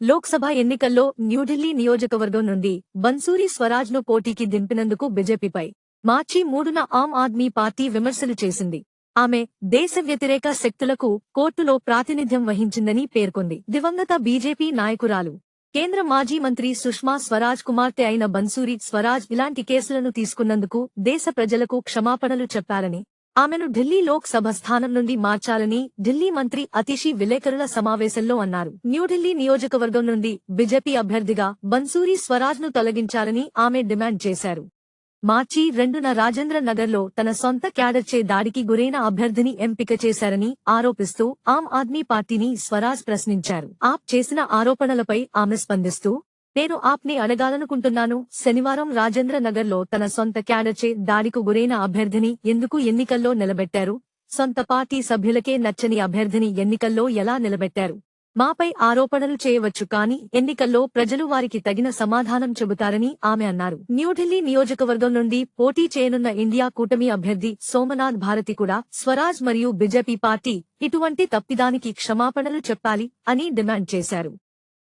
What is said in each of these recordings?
లోక్సభ ఎన్నికల్లో న్యూఢిల్లీ నియోజకవర్గం నుండి బన్సూరి స్వరాజ్ను పోటీకి దింపినందుకు బీజేపీపై మార్చి మూడున ఆమ్ ఆద్మీ పార్టీ విమర్శలు చేసింది. ఆమె దేశ వ్యతిరేక శక్తులకు కోర్టులో ప్రాతినిధ్యం వహించిందని పేర్కొంది. దివంగత బీజేపీ నాయకురాలు కేంద్ర మాజీ మంత్రి సుష్మా స్వరాజ్ కుమార్తె అయిన బన్సూరి స్వరాజ్ ఇలాంటి కేసులను తీసుకున్నందుకు దేశ ప్రజలకు క్షమాపణలు చెప్పారని ఆమెను ఢిల్లీ లోక్సభ స్థానం నుండి మార్చాలని ఢిల్లీ మంత్రి అతిషి విలేకరుల సమావేశంలో అన్నారు. న్యూఢిల్లీ నియోజకవర్గం నుండి బీజేపీ అభ్యర్థిగా బన్సూరి స్వరాజ్ను తొలగించాలని ఆమె డిమాండ్ చేశారు. మార్చి రెండున రాజేంద్ర నగర్లో తన సొంత క్యాడర్చే దాడికి గురైన అభ్యర్థిని ఎంపిక చేశారని ఆరోపిస్తూ ఆమ్ ఆద్మీ పార్టీని స్వరాజ్ ప్రశ్నించారు. ఆప్ చేసిన ఆరోపణలపై ఆమె స్పందిస్తూ నేను ఆప్ని అడగాలనుకుంటున్నాను శనివారం రాజేంద్ర నగర్లో తన సొంత క్యాడర్చే దాడికు గురైన అభ్యర్థిని ఎందుకు ఎన్నికల్లో నిలబెట్టారు? సొంత పార్టీ సభ్యులకే నచ్చని అభ్యర్థిని ఎన్నికల్లో ఎలా నిలబెట్టారు? మాపై ఆరోపణలు చేయవచ్చు కాని ఎన్నికల్లో ప్రజలు వారికి తగిన సమాధానం చెబుతారని ఆమె అన్నారు. న్యూఢిల్లీ నియోజకవర్గం నుండి పోటీ చేయనున్న ఇండియా కూటమి అభ్యర్థి సోమనాథ్ భారతి కూడా స్వరాజ్ మరియు బీజేపీ పార్టీ ఇటువంటి తప్పిదానికి క్షమాపణలు చెప్పాలి అని డిమాండ్ చేశారు.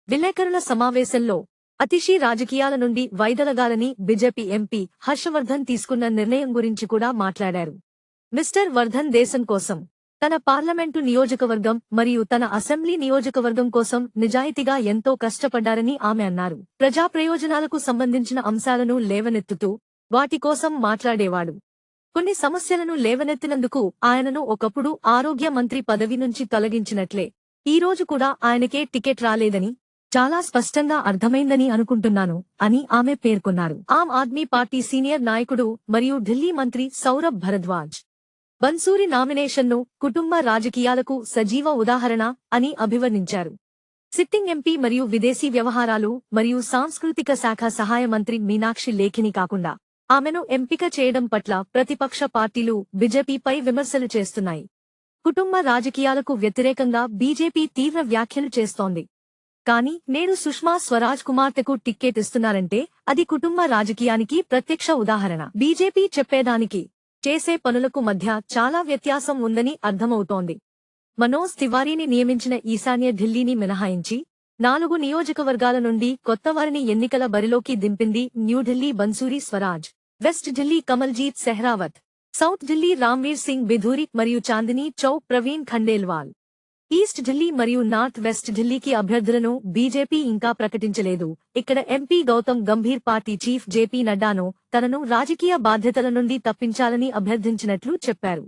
విలేకరుల సమావేశంలో అతిశీ రాజకీయాల నుండి వైదొలగాలని బీజేపీ ఎంపీ హర్షవర్ధన్ తీసుకున్న నిర్ణయం గురించి కూడా మాట్లాడారు. మిస్టర్ వర్ధన్ దేశం కోసం తన పార్లమెంటు నియోజకవర్గం మరియు తన అసెంబ్లీ నియోజకవర్గం కోసం నిజాయితీగా ఎంతో కష్టపడ్డారని ఆమె అన్నారు. ప్రజా ప్రయోజనాలకు సంబంధించిన అంశాలను లేవనెత్తుతూ వాటి కోసం మాట్లాడేవాడు. కొన్ని సమస్యలను లేవనెత్తినందుకు ఆయనను ఒకప్పుడు ఆరోగ్య మంత్రి పదవి నుంచి తొలగించినట్లే. ఈ రోజు కూడా ఆయనకే టికెట్ రాలేదని చాలా స్పష్టంగా అర్థమైందని అనుకుంటున్నాను అని ఆమె పేర్కొన్నారు. ఆమ్ ఆద్మీ పార్టీ సీనియర్ నాయకుడు మరియు ఢిల్లీ మంత్రి సౌరభ్ భరద్వాజ్. బన్సూరి నామినేషన్ను కుటుంబ రాజకీయాలకు సజీవ ఉదాహరణ అని అభివర్ణించారు. సిట్టింగ్ ఎంపీ మరియు విదేశీ వ్యవహారాలు మరియు సాంస్కృతిక శాఖ సహాయ మంత్రి మీనాక్షి లేఖిని కాకుండా ఆమెను ఎంపిక చేయడం పట్ల ప్రతిపక్ష పార్టీలు బీజేపీపై విమర్శలు చేస్తున్నాయి. కుటుంబ రాజకీయాలకు వ్యతిరేకంగా బీజేపీ తీవ్ర వ్యాఖ్యలు చేస్తోంది. కానీ నేడు సుష్మా స్వరాజ్ కుమార్తెకు టిక్కెట్ ఇస్తున్నారంటే అది కుటుంబ రాజకీయానికి ప్రత్యక్ష ఉదాహరణ. బీజేపీ చెప్పేదానికి చేసే పనులకు మధ్య చాలా వ్యత్యాసం ఉందని అర్థమవుతోంది. మనోజ్ తివారీని నియమించిన ఈశాన్య ఢిల్లీని మినహాయించి నాలుగు నియోజకవర్గాల నుండి కొత్తవారిని ఎన్నికల బరిలోకి దింపింది న్యూఢిల్లీ బన్సూరి స్వరాజ్. వెస్ట్ ఢిల్లీ కమల్జీత్ సెహ్రావత్. సౌత్ ఢిల్లీ రామ్వీర్ సింగ్ బిధూరి మరియు చాందినీ చౌక్ ప్రవీణ్ ఖండేల్వాల్. ఈస్ట్ ఢిల్లీ మరియు నార్త్ వెస్ట్ ఢిల్లీకి అభ్యర్థులను బీజేపీ ఇంకా ప్రకటించలేదు. ఇక్కడ MP Gautam Gambhir party chief JP నడ్డాను తనను రాజకీయ బాధ్యతల నుండి తప్పించాలని అభ్యర్థించినట్లు చెప్పారు.